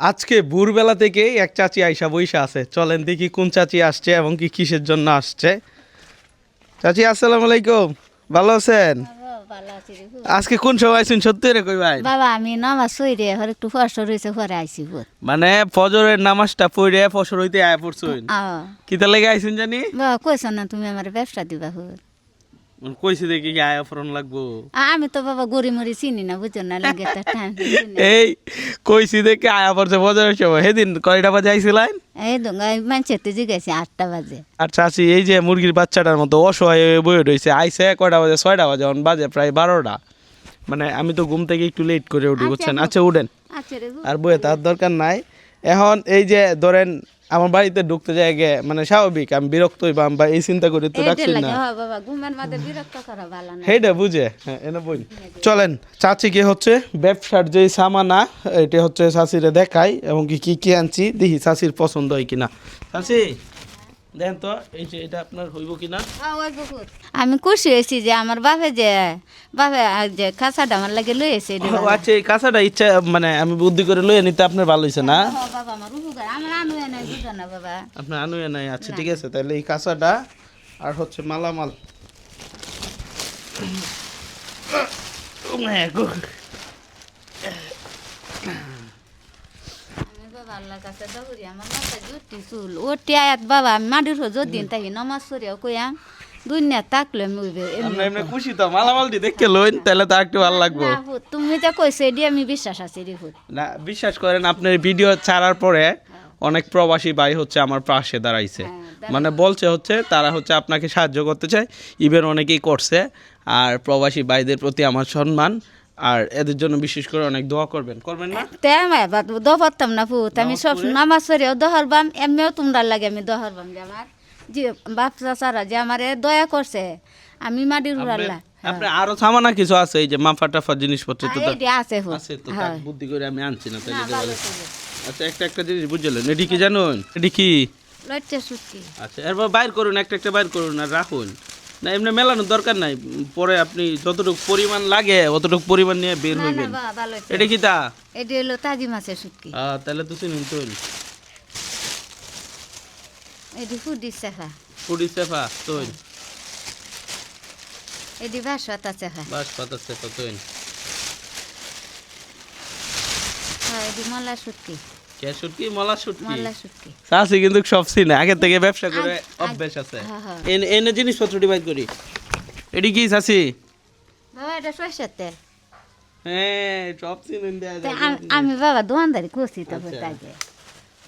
আজকে ভোরবেলা থেকে এক চাচি আইসা বইসা আছে। চলেন দেখি কোন চাচি আসছে এবং কি কিসের জন্য আসছে। চাচি আসসালামু আলাইকুম। ভালো আছেন। আজকে কোন সময় আইছেন? সত্যি রে কই ভাই? বাবা আমি নামাজ রে হর একটু রয়েছে পরে আইসি ভোর। মানে ফজরের নামাজটা পড়ে ফসর হইতে আয় পড়ছুন? কিতা লেগে আইছেন জানি? বাবা কইছ না তুমি আমার ব্যবসা দিবা ভোর। কইছি দেখি কি আয় ফরন লাগবো। আমি তো বাবা গড়ি মরি চিনি না বুঝছ না লাগে তো এই কইছি দেখে আয়া পড়ছে ফজরের সময় সেদিন কয়টা বাজে আইছিলেন এই দোঙ্গাই মানছে তো জিগাইছে আটটা বাজে। আর চাচি এই যে মুরগির বাচ্চাটার মতো অসহায় হয়ে বয়ে রয়েছে আইসে কয়টা বাজে? ছয়টা বাজে এখন বাজে প্রায় বারোটা। মানে আমি তো ঘুম থেকে একটু লেট করে উঠি বুঝছেন? আচ্ছা উঠেন। আচ্ছা আর বইয়ে তার দরকার নাই। এখন এই যে ধরেন আমার বাড়িতে ঢুকতে যায় গে মানে স্বাভাবিক আমি বিরক্ত হইবাম বা এই চিন্তা করে তো ডাকছি রাখছি না। হ্যাঁ বাবা ঘুমের মাঝে বিরক্ত করা ভালো না। সেইটা বুঝে? হ্যাঁ এনে বই। চলেন চাচিকে হচ্ছে? ব্যবসার যে সামানা এটা হচ্ছে চাচিরে দেখাই এবং কি কি কি আনছি? দেখি চাচির পছন্দ হয় কিনা। চাচি দেখেন তো এই যে এটা আপনার হইব কিনা? আমি খুশি হয়েছি যে আমার বাপে যে বাপে যে খাঁচাটা আমার লাগে লইয়েছে ও আচ্ছা এই কাঁচাটা ইচ্ছা মানে আমি বুদ্ধি করে লইয়ে নিতে আপনার ভালো হয়েছে না? না আপনার আনুয়ে নাই আচ্ছা ঠিক আছে তাহলে এই কাঁচাটা আর হচ্ছে মালামাল। মা গো। আমি বাবা আল্লাহর কাছে দৌড়ি আমার মাথা জুটি চুল। ওটি আয়াত বাবা আমি মাটির হো দিন তাই নমাজ সরিয়াও কইয়াম দুনিয়া তাকলে আমি উইবে এমনি খুশি তো মালামালটি দেখে লইন তাহলে তো একটু ভালো লাগবে। তুমি যা কইছো এডি আমি বিশ্বাস আছি রে না বিশ্বাস করেন আপনার ভিডিও ছাড়ার পরে অনেক প্রবাসী ভাই হচ্ছে আমার পাশে দাঁড়াইছে। মানে বলছে হচ্ছে তারা হচ্ছে আপনাকে সাহায্য করতে চায় ইভেন অনেকেই করছে আর প্রবাসী ভাইদের প্রতি আমার সম্মান আর এদের জন্য বিশেষ করে অনেক দোয়া করবেন। করবেন না? তে আমি বাদ দহরতাম না ফুট আমি সব নামাজ সরিয়াও দহরবাম এমনিও তোমরা লাগে আমি দহরবাম যে আমার যে বাপ চাচারা যে আমারে দয়া করছে আমি মাটির উড়াল্লা। আপনার আরও সামানা কিছু আছে এই যে মাফা টাফা জিনিসপত্র তো আছে আছে তো হ্যাঁ। বুদ্ধি করে আমি আনছি না তাহলে। আচ্ছা একটা একটা জিনিস বুঝলেন। এটি কি জানুন? এটি কি? লজ্জা সুটকি আচ্ছা এরপর বাইর করুন একটা একটা বাইর করুন আর রাখুন। না এমনি মেলানোর দরকার নাই। পরে আপনি যতটুকু পরিমাণ লাগে অতটুকু পরিমাণ নিয়ে বের হইবেন। এটা কি তা? এডি হলো তাজি মাছের সুটকি আহ, তাহলে তো চিনুন তো এডি ফুডি চেখা ফুডি সেফা তৈন এডি বাসতা চেখা বাস পাতা সেফা তৈন হ্যাঁ এডি মলা সুটকি কে শুটকি মলা শুটকি চাষি কিন্তু সব চিনে আগে থেকে ব্যবসা করে অভ্যাস আছে। হ্যাঁ, হ্যাঁ। এনে এনে জিনিসপত্র ডিভাইড করি। এটি কি চাষি বাবা এটা সরষের তেল। হ্যাঁ সব চিনেন। আম- বাবা দোকানদারি করছি তো আচ্ছা। আগে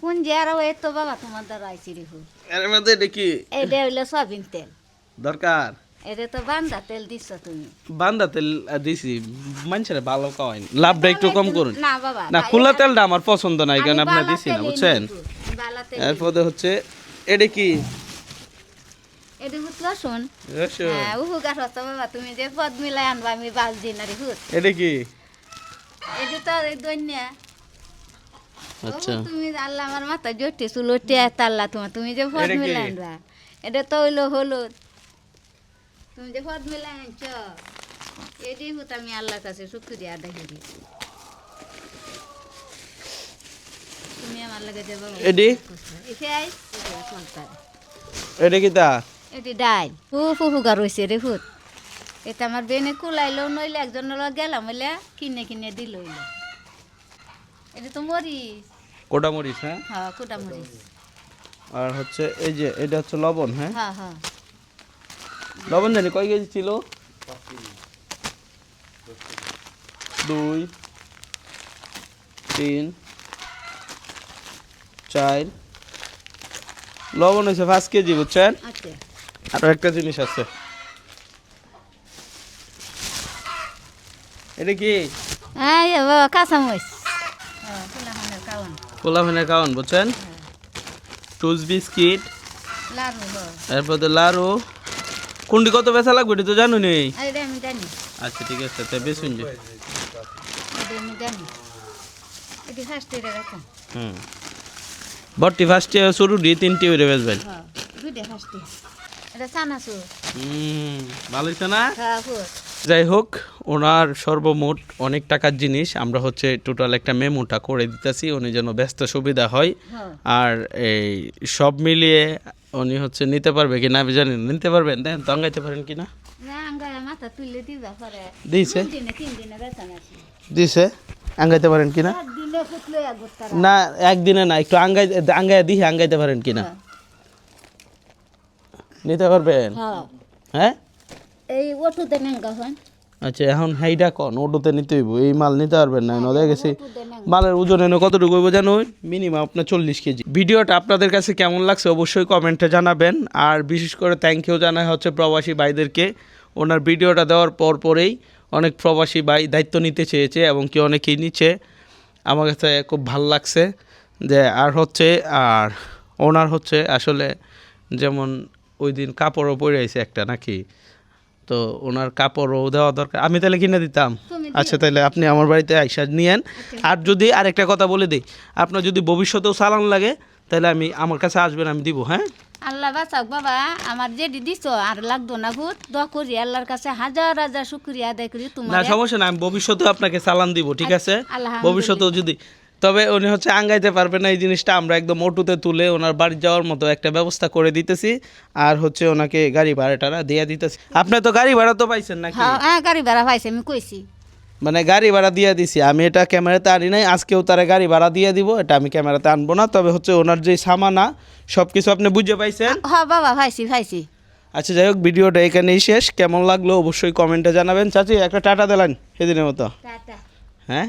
কোন যে আর ওই তো বাবা তোমার দ্বারা আইসি রে হু। এর মধ্যে এটা কি? এটা হইল সয়াবিন তেল। দরকার? এটা তো বান্দা তেল তুমি বান্দা তেল দিছি মানুষের ভালো খাওয়াই লাভটা একটু কম করুন না বাবা না খোলা তেলটা আমার পছন্দ নাই কারণ দিছি না বুঝছেন এরপরে হচ্ছে এটা কি এটা হুত রসুন। হ্যাঁ উহু গাছ হতো বাবা তুমি যে পদ মিলাই আনবা আমি বাল দিন আরে হুত এটা কি এটা তো এই দৈন্যা আচ্ছা তুমি আল্লাহ আমার মাথা জোটে চুলোটে তাল্লা তোমার তুমি যে মিলাই আনবা এটা তো হইল হলুদ তুমি যে ফদ মিলাই আনছ এটি হুত আমি আল্লাহর কাছে শুক্রিয়া আদায় করি। তুমি আমার লাগে যে বাবা এডি? আইস সন্তান এটা কি তা? এটি ডাইল ফু ফু ফুগা রয়েছে রে ফুট এটা আমার বেনে কুলাইলো নইলে একজনের লগে গেলাম হইলে কিনে কিনে দিল হইলে। এটা তো মরিস কোটা মরিচ হ্যাঁ? হ্যাঁ কুটা মরিস আর হচ্ছে এই যে এটা হচ্ছে লবণ হ্যাঁ? হ্যাঁ হ্যাঁ। লবণ জানি কয় কেজি ছিল? দুই তিন চার। লবণ হয়েছে পাঁচ কেজি বুঝছেন? আচ্ছা আরও একটা জিনিস আছে। এটা কি? হ্যাঁ হ্যাঁ কাউন বুঝছেন? টুস বিস্কিট এরপর লাড়ু কুন্ডি কত পেশা লাগবে এটা তো জানো নি। এটা আমি জানি। আচ্ছা ঠিক আছে তা বেশুন যে। হুম। বট্টি ফার্স্টে শুরু দিয়ে তিনটি উড়ে বেশ চানাচুর হুম ভালো না হ্যাঁ যাই হোক ওনার সর্বমোট অনেক টাকার জিনিস আমরা হচ্ছে টোটাল একটা মেমোটা করে দিতেছি উনি যেন ব্যস্ত সুবিধা হয়। হ্যাঁ। আর এই সব মিলিয়ে উনি হচ্ছে নিতে পারবে কি না আমি জানি নিতে পারবেন? দেন তো আঙ্গাইতে পারেন কি না পরে। দিছে। আঙ্গাইতে পারেন কি না না একদিনে না একটু আঙ্গাই আঙ্গাই দিয়ে আঙ্গাইতে পারেন কি না নিতে পারবেন? হ্যাঁ। হ্যাঁ? এই ওটুতে নেঙ্গা হন আচ্ছা এখন হেইটা কন? ওটুতে নিতে হইব। এই মাল নিতে পারবেন না নদে গেছি মালের ওজন এনে কতটুকু হইব জানো? মিনিমাম আপনার চল্লিশ কেজি। ভিডিওটা আপনাদের কাছে কেমন লাগছে অবশ্যই কমেন্টে জানাবেন। আর বিশেষ করে থ্যাংক ইউ জানাই হচ্ছে প্রবাসী ভাইদেরকে। ওনার ভিডিওটা দেওয়ার পর পরেই অনেক প্রবাসী ভাই দায়িত্ব নিতে চেয়েছে এবং কি অনেকেই নিচ্ছে। আমার কাছে খুব ভালো লাগছে যে আর হচ্ছে আর ওনার হচ্ছে আসলে যেমন ওই দিন কাপড়ও পরে আইছে একটা নাকি? তো ওনার কাপড়ও দেওয়া দরকার। আমি তাহলে কিনে দিতাম। আচ্ছা তাহলে আপনি আমার বাড়িতে আইসা নিয়েন। আর যদি আরেকটা কথা বলে দিই আপনার যদি ভবিষ্যতেও চালান লাগে তাহলে আমি আমার কাছে আসবেন আমি দিব হ্যাঁ? আল্লাহ বাঁচাক বাবা আমার যেটি দিছ আর লাগতো না ভূত। দোয়া করি আল্লাহর কাছে হাজার হাজার শুক্রিয়া আদায় করি তোমার। না সমস্যা না আমি ভবিষ্যতেও আপনাকে চালান দিব ঠিক আছে? আলহামদুলিল্লাহ। ভবিষ্যতেও যদি তবে উনি হচ্ছে আঙ্গাইতে পারবে না এই জিনিসটা আমরা একদম অটোতে তুলে ওনার বাড়ি যাওয়ার মতো একটা ব্যবস্থা করে দিতেছি। আর হচ্ছে ওনাকে গাড়ি ভাড়াটারা দিয়ে দিতেছি। আপনি তো গাড়ি ভাড়া তো পাইছেন নাকি? হ্যাঁ হ্যাঁ গাড়ি ভাড়া পাইছে আমি কইছি। মানে গাড়ি ভাড়া দিয়ে দিছি আমি এটা ক্যামেরাতে আনি নাই আজকেও তারা গাড়ি ভাড়া দিয়ে দিব এটা আমি ক্যামেরাতে আনব না তবে হচ্ছে ওনার যে সামানা সব কিছু আপনি বুঝে পাইছেন? হ্যাঁ বাবা পাইছি পাইছি। আচ্ছা যাই হোক ভিডিওটা এখানেই শেষ কেমন লাগল অবশ্যই কমেন্টে জানাবেন। চাচি একটা টাটা দিলেন সেদিনের মতো। টাটা। হ্যাঁ?